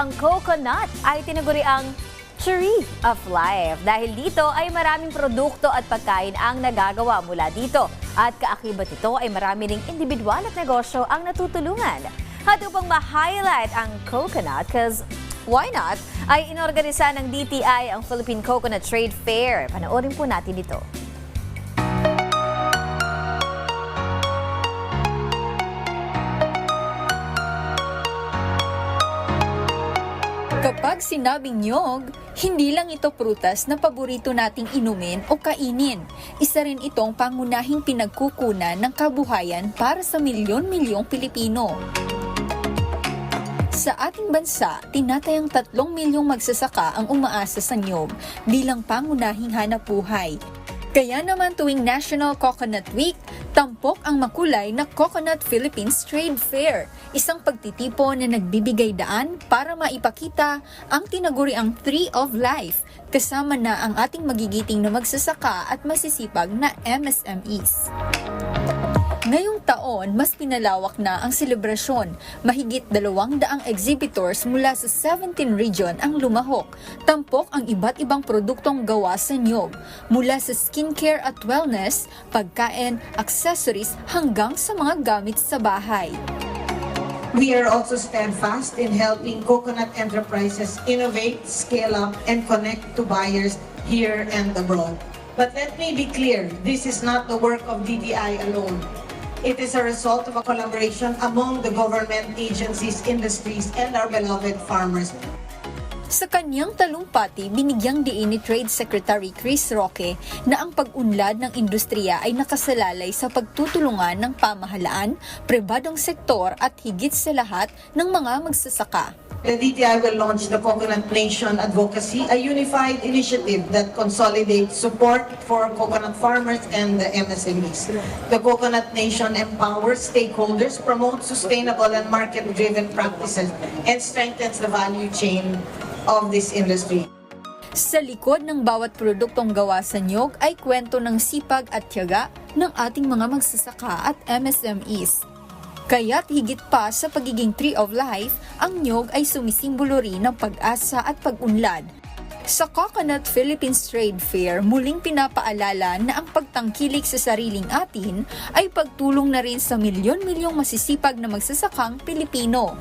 ang coconut ay tinaguri ang Tree of Life dahil dito ay maraming produkto at pagkain ang nagagawa mula dito. At kaakibat ito ay marami ring individual at negosyo ang natutulungan. At upang ma-highlight ang coconut, cause why not, ay inorganisa ng DTI ang Philippine Coconut Trade Fair. Panoorin po natin ito. Kapag sinabing nyog, hindi lang ito prutas na paborito nating inumin o kainin. Isa rin itong pangunahing pinagkukunan ng kabuhayan para sa milyon-milyong Pilipino. Sa ating bansa, tinatayang tatlong milyong magsasaka ang umaasa sa nyog bilang pangunahing hanap buhay. Kaya naman tuwing National Coconut Week, tampok ang makulay na Coconut Philippines Trade Fair, isang pagtitipon na nagbibigay daan para maipakita ang tinaguriang Tree of Life, kasama na ang ating magigiting na magsasaka at masisipag na MSMEs. Ngayong taon, mas pinalawak na ang selebrasyon. Mahigit dalawang daang exhibitors mula sa 17 region ang lumahok. Tampok ang iba't ibang produktong gawa sa nyog. Mula sa skincare at wellness, pagkain, accessories hanggang sa mga gamit sa bahay. We are also steadfast in helping coconut enterprises innovate, scale up, and connect to buyers here and abroad. But let me be clear, this is not the work of DTI alone. It is a result of a collaboration among the government agencies, industries, and our beloved farmers. Sa kanyang talumpati, binigyang diin ni Trade Secretary Chris Roque na ang pag-unlad ng industriya ay nakasalalay sa pagtutulungan ng pamahalaan, pribadong sektor at higit sa lahat ng mga magsasaka. The DTI will launch the Coconut Nation Advocacy, a unified initiative that consolidates support for coconut farmers and the MSMEs. The Coconut Nation empowers stakeholders, promotes sustainable and market-driven practices, and strengthens the value chain of this industry. Sa likod ng bawat produktong gawa sa nyog ay kwento ng sipag at tiyaga ng ating mga magsasaka at MSMEs. Kaya't higit pa sa pagiging Tree of Life, ang nyog ay sumisimbolo rin ng pag-asa at pag-unlad. Sa Coconut Philippines Trade Fair, muling pinapaalala na ang pagtangkilik sa sariling atin ay pagtulong na rin sa milyon-milyong masisipag na magsasakang Pilipino.